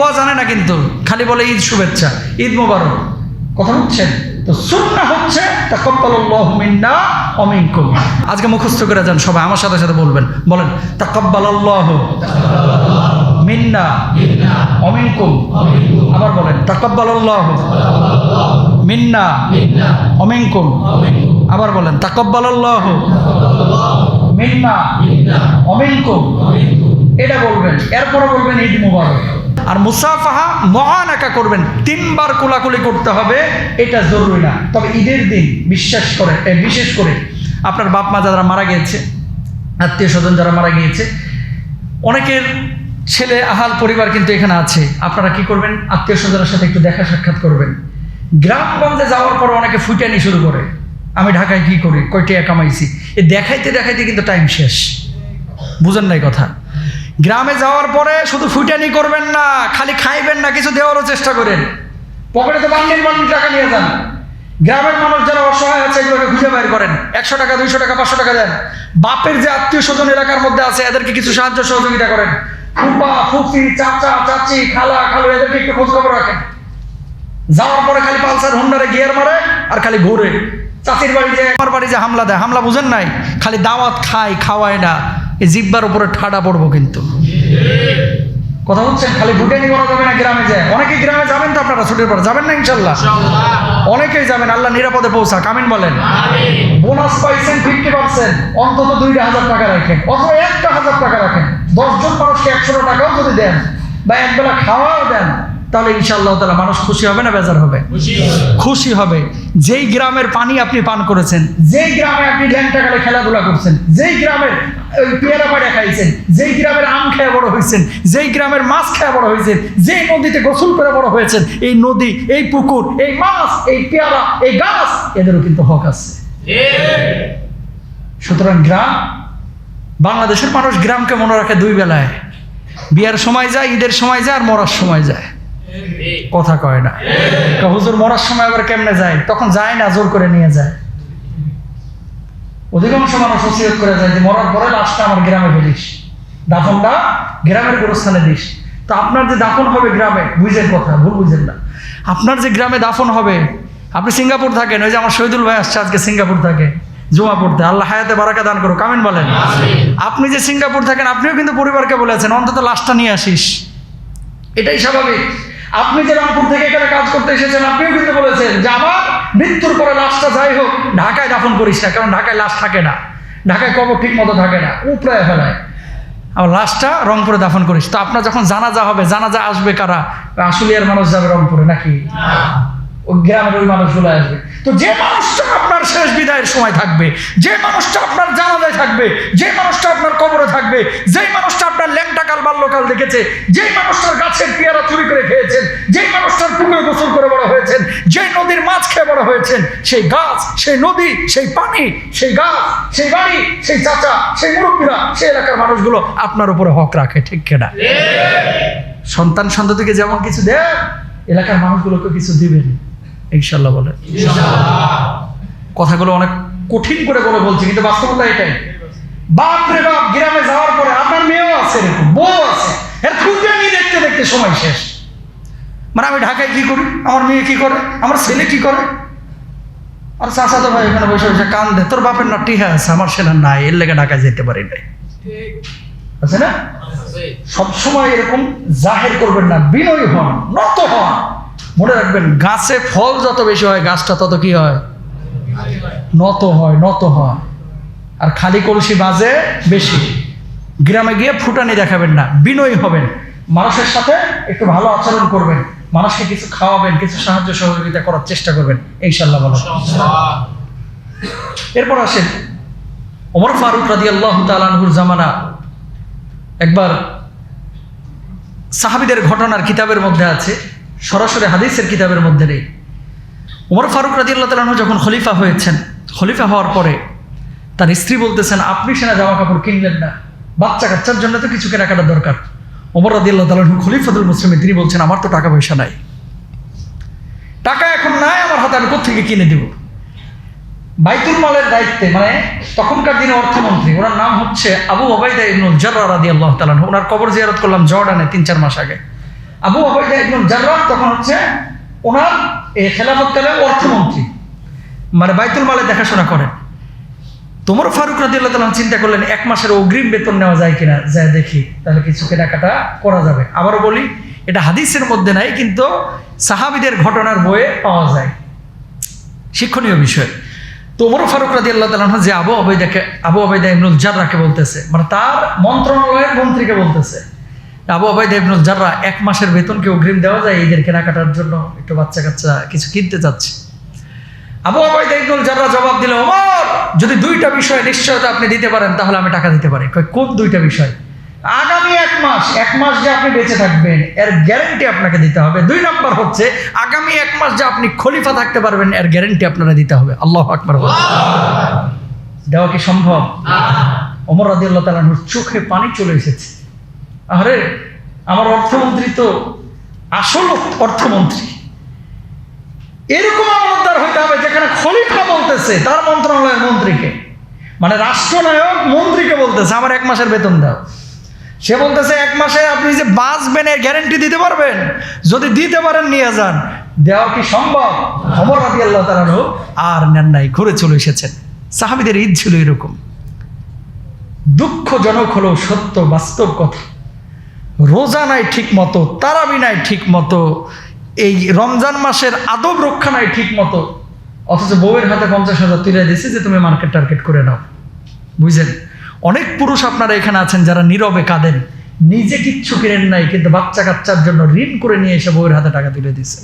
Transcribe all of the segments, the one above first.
দোয়া জানে না কিন্তু। খালি বলে, ঈদ শুভেচ্ছা, ঈদ মোবারক। কথা বুঝছেন তো সুন্না হচ্ছে, তাকাব্বালাল্লাহু মিন্না ওয়া মিনকুম। আজকে মুখস্থ করে যান সবাই, আমার সাথে সাথে বলবেন। বলেন, তাকাব্বালাল্লাহু মিন্না ওয়া মিনকুম। আবার বলেন, তাকাব্বালাল্লাহু মিন্না ওয়া মিনকুম। আবার বলেন, তাকাব্বালাল্লাহু মিন্না ওয়া মিনকুম। এটা বলবেন এরপরে বলবেন, ঈদ মুবারক। আর মুসাফাহা মহানাকা করবেন। তিনবার কোলাকুলি করতে হবে, এটা জরুরি না। তবে ঈদের দিন বিশ্বাস করে বিশেষ করে আপনার বাপ মা যারা মারা গিয়েছে, আত্মীয় স্বজন যারা মারা গিয়েছে, অনেকের ছেলে, আহাল পরিবার কিন্তু এখানে আছে। আপনারা কি করবেন? আত্মীয় স্বজনের সাথে একটু দেখা সাক্ষাৎ করবেন। গ্রামগঞ্জে যাওয়ার পর অনেকে ফুটানি শুরু করে। আমি ঢাকায় কি করি? কয়টিয়া কামাইছি? এ দেখাইতে দেখাইতে কিন্তু টাইম শেষ। বুঝেন নাই কথা। গ্রামে যাওয়ার পরে শুধু ফুটানি করবেন না, খালি খাইবেন না, কিছু দেওয়ারও চেষ্টা করেন। পকেটে তো বান্ডিল বান্ডিল টাকা নিয়ে যান। গ্রামের মানুষ যারা অসহায় আছে, এগুলোকে খুঁজে বের করেন। একশো টাকা, দুইশো টাকা, পাঁচশো টাকা দেন। বাপের যে আত্মীয় স্বজন এলাকার মধ্যে আছে, এদেরকে কিছু সাহায্য সহযোগিতা করেন। ফুপা, ফুফি, চাচা, চাচি, খালা, খালু, এদেরকে একটু খোঁজ খবর রাখেন। যাওয়ার পরে খালি পালসার হুন্ডারে গিয়ার মারে আর খালি ঘুরে। চাচির বাড়ি যে আমার বাড়ি যে হামলা দেয়, হামলা বুঝেন নাই? খালি দাওয়াত খায়, খাওয়ায় না। এই জিব্বার উপরে ঠাডা পড়ব কিন্তু। কথা বলছেন? খালি ভুটানি করা যাবে না গ্রামে যায়। অনেকেই গ্রামে যাবেন তো আপনারা ছুটির পর। যাবেন না ইনশাল্লাহ? অনেকেই যাবেন আল্লাহ নিরাপদে পৌঁছা কামিন বলেন। বোনাস পাইছেন ফিফটি পার্সেন্ট অন্তত দুইটা হাজার টাকা রাখেন। অথবা একটা হাজার টাকা রাখেন। দশজন মানুষকে একশো টাকাও যদি দেন বা একবেলা খাওয়াও দেন তাহলে ইনশাআল্লাহ তালা মানুষ খুশি হবে না বেজার হবে? খুশি হবে। যেই গ্রামের পানি আপনি পান করেছেন যেই গ্রামে আপনি ল্যাংটা কালে খেলাধুলা করছেন যেই গ্রামের ওই পেয়ারা পাড়া খাইছেন যেই গ্রামের আম খেয়ে বড় হয়েছেন যেই গ্রামের মাছ খেয়ে বড় হয়েছেন যেই নদীতে গোসল করে বড় হয়েছেন এই নদী এই পুকুর এই মাছ এই পেয়ারা এই গাছ এদেরও কিন্তু হক আছে। সুতরাং গ্রাম বাংলাদেশের মানুষ গ্রামকে মনে রাখে দুই বেলায়। বিয়ার সময় যায় ঈদের সময় যায় আর মরার সময় যায়। কথা কয় না। হুজুর মরার সময় আবার কেমনে যায়? তখন যায় না জোর করে নিয়ে যায়। অধিকাংশ মানুষ ওসিয়ত করে যায় যে মরার পরে লাশটা আমার গ্রামে ফেলিস। দাফনটা গ্রামের গোরস্থানে দিস। তো আপনার যে দাফন হবে গ্রামে বুঝেন কথা ভুল বুঝেন না। আপনার যে গ্রামে দাফন হবে আপনি সিঙ্গাপুর থাকেন ওই যে আমার শহীদুল ভাই আসছে আজকে সিঙ্গাপুর থাকে জমা পড়তে। আল্লাহ হায়াতে বারাকা দান করো কামেন বলেন। আপনি যে সিঙ্গাপুর থাকেন আপনিও কিন্তু পরিবারকে বলেছেন অন্তত লাশটা নিয়ে আসিস। এটাই স্বাভাবিক। আপনি যে রংপুর থেকে এখানে কাজ করতে এসেছেন, আপনিও কিন্তু বলেছেন যে আমার মৃত্যুর পরে লাশটা যাই হোক, ঢাকায় দাফন করিস না, কারণ ঢাকায় লাশ থাকে না। ঢাকায় কবর ঠিক মতো থাকে না, উপড়ায় ফেলায়। আর লাশটা রংপুরে দাফন করিস। তো আপনার যখন জানাজা হবে, জানাজা আসবে কারা? আশুলিয়ার মানুষ যাবে রংপুরে নাকি? গ্রামের ওই মানুষগুলো আসবে। তো যে মানুষটা আপনার শেষ বিদায়ের সময় থাকবে, যে মানুষটা আপনার জানাজায় থাকবে, যে মানুষটা আপনার কবরে থাকবে, যেই মানুষটা আপনার ল্যাংটাকাল বাল্যকাল দেখেছে, যেই মানুষটার গাছের পেয়ারা চুরি করে খেয়েছেন যেই মানুষটার পুকুরে গোসল করে বড় হয়েছেন যেই নদীর মাছ খেয়ে বড় হয়েছেন সেই গাছ সেই নদী সেই পানি সেই গাছ সেই বাড়ি সেই চাচা সেই মুরব্বীরা সেই এলাকার মানুষগুলো আপনার উপরে হক রাখে ঠিক কেনা? সন্তান সন্ততিকে যেমন কিছু দেয় এলাকার মানুষগুলোকে কিছু দিবেন ইনশাল্লাহ বলে কথাগুলো অনেক কঠিন করে বলে বলছি কিন্তু বাস্তবতা এটাই। বাপ রে বাপ গ্রামে যাওয়ার পরে আপনার মেয়েও আছে এরকম বউ আছে। এর ফুটানি দেখতে দেখতে সময় শেষ। মানে আমি ঢাকায় কি করি? আমার মেয়ে কি করে? আমার ছেলে কি করে? আর চাচা তো ভাই এখানে বসে বসে কান দে তোর বাপের না টিহা আছে, আমার সেটা নাই, এর লেগে ঢাকায় যেতে পারি নাই। আছে না? সবসময় এরকম জাহের করবেন না, বিনয়ী হন, নত হন। মনে রাখবেন, গাছে ফল যত বেশি হয়, গাছটা তত কি হয়? নত হয় নত হয়। আর খালি কলসি বাজে বেশি। গ্রামে গিয়ে ফুটানি দেখাবেন না, বিনয়ী হবেন। মানুষের সাথে একটু ভালো আচরণ করবেন মানুষকে কিছু খাওয়াবেন কিছু সাহায্য সহযোগিতা করার চেষ্টা করবেন ইনশাল্লাহ বলো এরপর আসেন ওমর ফারুক রাদি আল্লাহ তালানহুর জামানা। একবার সাহাবিদের ঘটনার কিতাবের মধ্যে আছে সরাসরি হাদিসের কিতাবের মধ্যে নেই। উমর ফারুক রাজি আল্লাহ তালন যখন খলিফা হয়েছেন খলিফা হওয়ার পরে তার স্ত্রী বলতেছেন আপনি সেনা জামা কাপড় কিনলেন না বাচ্চা কাচ্চার জন্য তো কিছু কেনাকাটার দরকার। ওমর রাজি আল্লাহ তালন খলিফাতুল মুসলিম তিনি বলছেন, আমার তো টাকা পয়সা নাই। টাকা এখন নাই, আমার হাতে আমি কোথেকে কিনে দেব? বাইতুল মালের দায়িত্বে মানে তখনকার দিনে অর্থমন্ত্রী, ওনার নাম হচ্ছে আবু ওবাইদা ইবনুল জাররা রাদি আল্লাহ তালান ওনার কবর জিয়ারত করলাম জর্ডানে তিন চার মাস আগে। আবু আবাইদা একজন জার্রাহ তখন হচ্ছে ওনার এই খেলাফতকালে অর্থমন্ত্রী। মানে বাইতুল মালে দেখাশোনা করেন। তোমার ফারুক রাদিয়াল্লাহু তাআলা চিন্তা করলেন, এক মাসের অগ্রিম বেতন নেওয়া যায় কিনা? যা দেখি, তাহলে কিছু কেনাকাটা করা যাবে। আবারও বলি, এটা হাদিসের মধ্যে নাই, কিন্তু সাহাবিদের ঘটনার বইয়ে পাওয়া যায়। শিক্ষণীয় বিষয়। তো ওমর ফারুক রাজি আল্লাহ তালাহ যে আবু আবেদাকে আবু আবেদা ইবনুল জার্রাকে বলতেছে মানে তার মন্ত্রণালয়ের মন্ত্রীকে বলতেছে, আবু আবেদা ইবনুল জার্রা, এক মাসের বেতনকে অগ্রিম দেওয়া যায় ঈদের কেনাকাটার জন্য একটু বাচ্চা কাচ্চা কিছু কিনতে চাচ্ছে। আবু আবাইদা ইবনুল জাররা জবাব দিল, ওমর যদি দুইটা বিষয় নিশ্চয়তা আপনি দিতে পারেন, তাহলে আমি টাকা দিতে পারি। কোন দুইটা বিষয়? আগামী এক মাস এক মাস যে আপনি বেঁচে থাকবেন, এর গ্যারেন্টি আপনাকে দিতে হবে। দুই নম্বর হচ্ছে, আগামী এক মাস যে আপনি খলিফা থাকতে পারবেন, এর গ্যারেন্টি আপনারা দিতে হবে। আল্লাহ আকবর দেওয়া কি সম্ভব? অমর রাজি আল্লাহ তালাহুর চোখে পানি চলে এসেছে। আরে, আমার অর্থমন্ত্রী তো আসল অর্থমন্ত্রী। এরকম আমানতদার হইতে হবে যেখানে খলিফা বলতেছে, তার মন্ত্রণালয়ের মন্ত্রীকে। মানে রাষ্ট্রনায়ক মন্ত্রীকে বলতেছে, আমার এক মাসের বেতন দাও। সে বলতেছে, এক মাসে আপনি যে বাঁচবেন এর গ্যারেন্টি দিতে পারবেন, যদি দিতে পারেন, নিয়ে যান। দেওয়া কি সম্ভব? খবর রাতি আল্লাহ তালানো আর নেন নাই, ঘুরে চলে এসেছেন সাহাবিদের ঈদ ছিল এরকম। দুঃখজনক হলো সত্য, বাস্তব কথা। রোজা নাই ঠিক মতো তারাবি নাই ঠিক মতো এই রমজান মাসের আদব রক্ষা নাই ঠিক মতো অথচ বউয়ের হাতে পঞ্চাশ হাজার তুলে দিছে যে তুমি মার্কেট টার্গেট করে নাও। বুঝলেন? অনেক পুরুষ আপনারা এখানে আছেন যারা নীরবে কাঁদেন। নিজে কিচ্ছু কিনেন নাই, কিন্তু বাচ্চা কাচ্চার জন্য ঋণ করে নিয়ে এসে বউয়ের হাতে টাকা তুলে দিছে।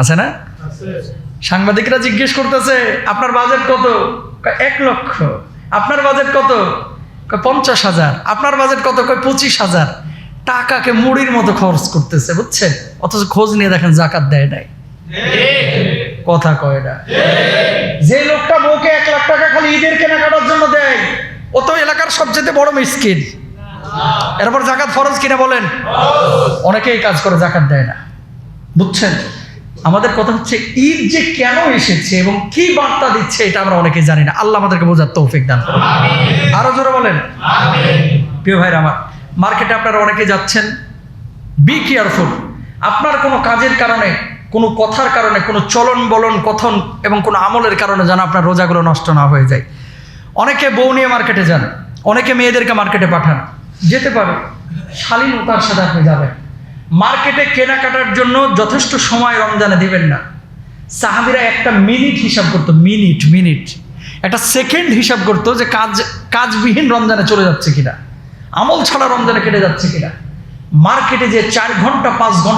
আছে না? সাংবাদিকরা জিজ্ঞেস করতেছে, আপনার বাজেট কত? এক লক্ষ। আপনার বাজেট কত? পঞ্চাশ হাজার। আপনার বাজেট কত? কয়, পঁচিশ হাজার। টাকাকে মুড়ির মতো খরচ করতেছে বুঝছেন অথচ খোঁজ নিয়ে দেখেন জাকাত দেয় নাই। কথা কয় না। যে লোকটা বউকে এক লাখ টাকা খালি ঈদের কেনাকাটার জন্য দেয়, ও তো এলাকার সবচেয়ে বড় মিসকিন। এরপর জাকাত ফরজ কিনা বলেন? অনেকেই কাজ করে জাকাত দেয় না। বুঝছেন? আমাদের কথা হচ্ছে, ঈদ যে কেন এসেছে এবং কি বার্তা দিচ্ছে এটা আমরা অনেকে জানি না। আল্লাহ আমাদেরকে বোঝার তৌফিক দান আরও জোরে বলেন। প্রিয় ভাইরা আমার মার্কেটে আপনারা অনেকে যাচ্ছেন বি কেয়ারফুল আপনার কোনো কাজের কারণে, কোনো কথার কারণে, কোনো চলন বলন, কথন এবং কোনো আমলের কারণে যেন আপনার রোজাগুলো নষ্ট না হয়ে যায়। অনেকে বউ নিয়ে মার্কেটে যান, অনেকে মেয়েদেরকে মার্কেটে পাঠান। যেতে পারে শালীনতার সাথে আপনি যাবেন মার্কেটে কেনাকাটার জন্য যথেষ্ট সময় রমজানে দিবেন না। সাহাবিরা একটা মিনিট হিসাব করতো, মিনিট মিনিট। একটা সেকেন্ড হিসাব করতো যে কাজ, কাজবিহীন রমজানে চলে যাচ্ছে কিনা। আমল ছাড়া রমজানে কেটে যাচ্ছে কিনা? মার্কেটে যে চার ঘণ্টা পাঁচ ঘণ্টা